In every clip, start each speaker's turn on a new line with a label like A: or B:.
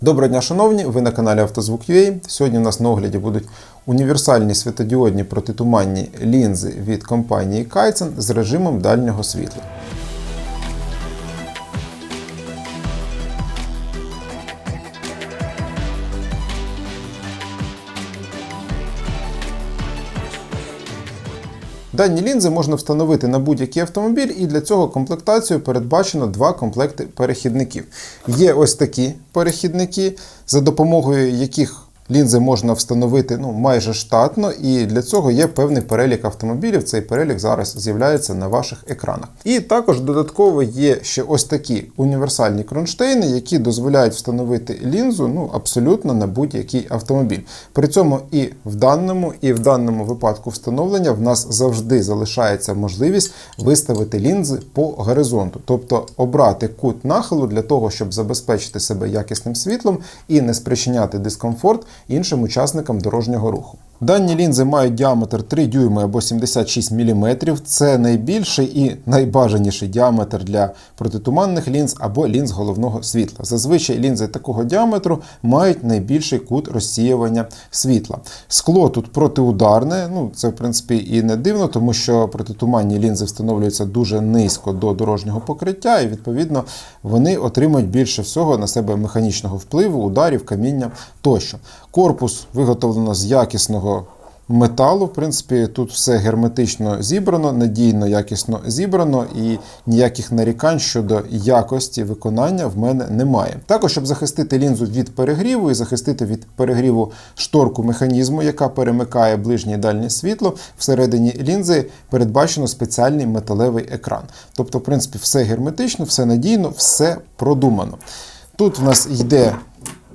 A: Доброго дня, шановні! Ви на каналі Автозвук.ua. Сьогодні у нас на огляді будуть універсальні світодіодні протитуманні лінзи від компанії Kaizen з режимом дальнього світла. Дані лінзи можна встановити на будь-який автомобіль, і для цього комплектацію передбачено два комплекти перехідників. Є ось такі перехідники, за допомогою яких лінзи можна встановити ну, майже штатно, і для цього є певний перелік автомобілів. Цей перелік зараз з'являється на ваших екранах. І також додатково є ще ось такі універсальні кронштейни, які дозволяють встановити лінзу ну, абсолютно на будь-який автомобіль. При цьому і в даному, і в даному випадку встановлення в нас завжди залишається можливість виставити лінзи по горизонту, тобто обрати кут нахилу для того, щоб забезпечити себе якісним світлом і не спричиняти дискомфорт іншим учасникам дорожнього руху. Дані лінзи мають діаметр 3 дюйми або 76 мм. Це найбільший і найбажаніший діаметр для протитуманних лінз або лінз головного світла. Зазвичай лінзи такого діаметру мають найбільший кут розсіювання світла. Скло тут протиударне, ну це в принципі і не дивно, тому що протитуманні лінзи встановлюються дуже низько до дорожнього покриття, і відповідно вони отримують більше всього на себе механічного впливу, ударів, каміння тощо. Корпус виготовлено з якісного металу. В принципі, тут все герметично зібрано, надійно, якісно зібрано, і ніяких нарікань щодо якості виконання в мене немає. Також, щоб захистити лінзу від перегріву і захистити від перегріву шторку механізму, яка перемикає ближнє і дальнє світло, всередині лінзи передбачено спеціальний металевий екран. Тобто, в принципі, все герметично, все надійно, все продумано. Тут в нас йде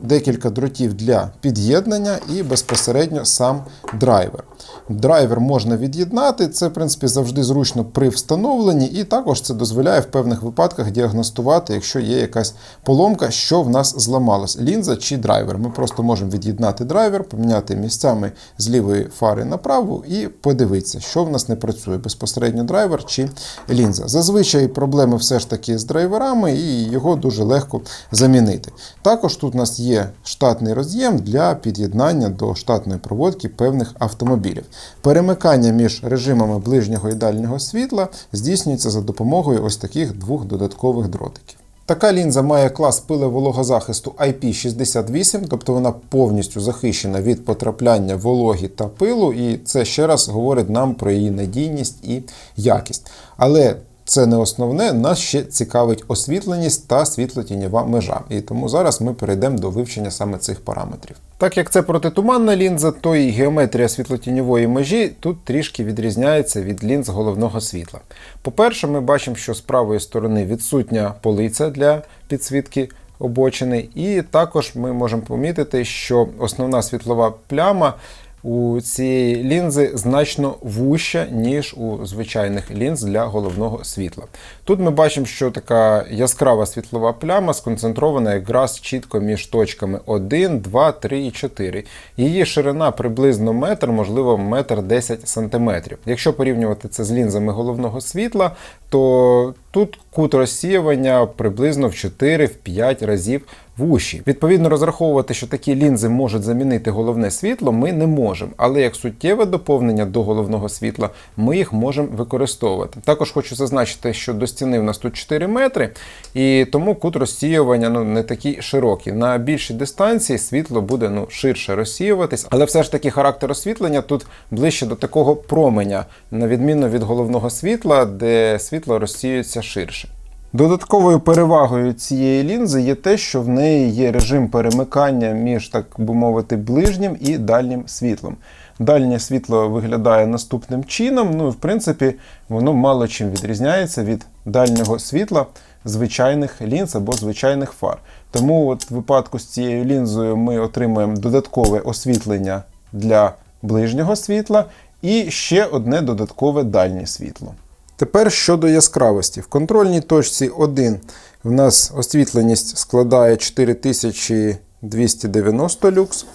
A: декілька дротів для під'єднання і безпосередньо сам драйвер. Драйвер можна від'єднати, це, в принципі, завжди зручно при встановленні, і також це дозволяє в певних випадках діагностувати, якщо є якась поломка, що в нас зламалось, лінза чи драйвер. Ми просто можемо від'єднати драйвер, поміняти місцями з лівої фари на праву і подивитися, що в нас не працює безпосередньо драйвер чи лінза. Зазвичай проблеми все ж таки з драйверами, і його дуже легко замінити. Також тут у нас є штатний роз'єм для під'єднання до штатної проводки певних автомобілів. Перемикання між режимами ближнього і дальнього світла здійснюється за допомогою ось таких двох додаткових дротиків. Така лінза має клас пилевологозахисту IP68, тобто вона повністю захищена від потрапляння вологі та пилу, і це ще раз говорить нам про її надійність і якість. Але це не основне, нас ще цікавить освітленість та світлотіньова межа. І тому зараз ми перейдемо до вивчення саме цих параметрів. Так як це протитуманна лінза, то і геометрія світлотіньової межі тут трішки відрізняється від лінз головного світла. По-перше, ми бачимо, що з правої сторони відсутня полиця для підсвітки обочини, і також ми можемо помітити, що основна світлова пляма у цієї лінзи значно вуща, ніж у звичайних лінз для головного світла. Тут ми бачимо, що така яскрава світлова пляма сконцентрована якраз чітко між точками 1, 2, 3 і 4. Її ширина приблизно метр, можливо, метр 10 сантиметрів. Якщо порівнювати це з лінзами головного світла, то тут кут розсіювання приблизно в 4-5 разів вущі. Відповідно, розраховувати, що такі лінзи можуть замінити головне світло, ми не можемо. Але як суттєве доповнення до головного світла, ми їх можемо використовувати. Також хочу зазначити, що до стіни в нас тут 4 метри, і тому кут розсіювання ну, не такий широкий. На більшій дистанції світло буде ну, ширше розсіюватись, але все ж таки характер освітлення тут ближче до такого променя, на відміну від головного світла, де світло розсіюється ширше. Додатковою перевагою цієї лінзи є те, що в неї є режим перемикання між, так би мовити, ближнім і дальнім світлом. Дальнє світло виглядає наступним чином. Ну, в принципі, воно мало чим відрізняється від дальнього світла звичайних лінз або звичайних фар. Тому от в випадку з цією лінзою ми отримуємо додаткове освітлення для ближнього світла і ще одне додаткове дальнє світло. Тепер щодо яскравості. В контрольній точці 1 в нас освітленість складає 4290 люкс.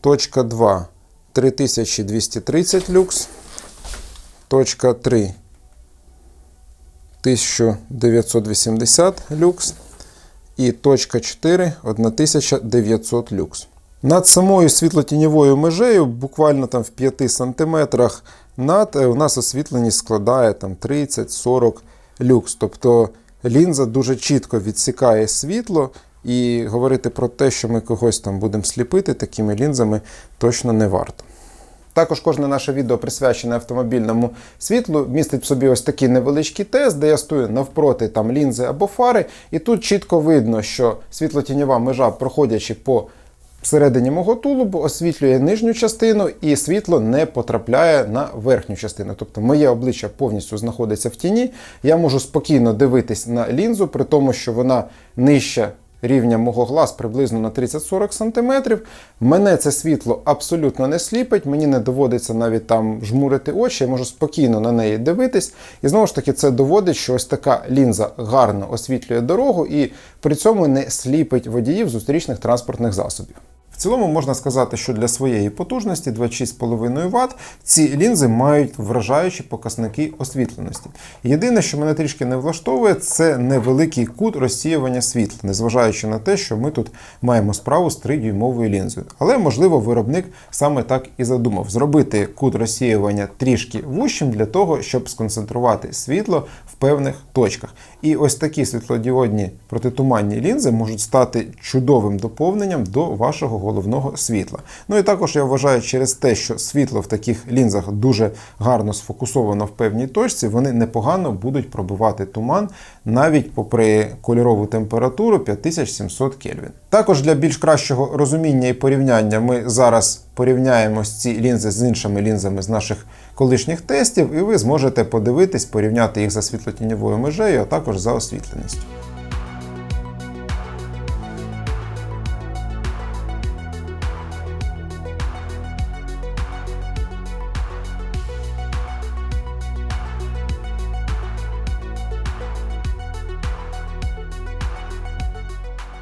A: Точка 2 3230 люкс. Точка 3 1980 люкс. і точка 4 1900 люкс. Над самою світлотіньовою межею, буквально там в 5 см над, е, у нас освітленість складає там 30-40 люкс. Тобто лінза дуже чітко відсікає світло, і говорити про те, що ми когось там будемо сліпити такими лінзами, точно не варто. Також кожне наше відео присвячене автомобільному світлу містить в собі ось такий невеличкий тест, де я стою навпроти там лінзи або фари, і тут чітко видно, що світлотіньова межа, проходячи по всередині мого тулубу, освітлює нижню частину, і світло не потрапляє на верхню частину. Тобто моє обличчя повністю знаходиться в тіні. Я можу спокійно дивитись на лінзу, при тому, що вона нижча рівня мого глаз приблизно на 30-40 см. Мене це світло абсолютно не сліпить, мені не доводиться навіть там жмурити очі, я можу спокійно на неї дивитись. І знову ж таки, це доводить, що ось така лінза гарно освітлює дорогу і при цьому не сліпить водіїв зустрічних транспортних засобів. Цілому можна сказати, що для своєї потужності 26,5 Вт ці лінзи мають вражаючі показники освітленості. Єдине, що мене трішки не влаштовує, це невеликий кут розсіювання світла, незважаючи на те, що ми тут маємо справу з 3-дюймовою лінзою. Але можливо виробник саме так і задумав: зробити кут розсіювання трішки вущим для того, щоб сконцентрувати світло в певних точках. І ось такі світлодіодні протитуманні лінзи можуть стати чудовим доповненням до вашого головного світла. Ну і також я вважаю, через те, що світло в таких лінзах дуже гарно сфокусовано в певній точці, вони непогано будуть пробивати туман навіть попри кольорову температуру 5700 Кельвін. Також для більш кращого розуміння і порівняння ми зараз порівняємо ці лінзи з іншими лінзами з наших колишніх тестів, і ви зможете подивитись, порівняти їх за світлотіньовою межею, а також за освітленістю.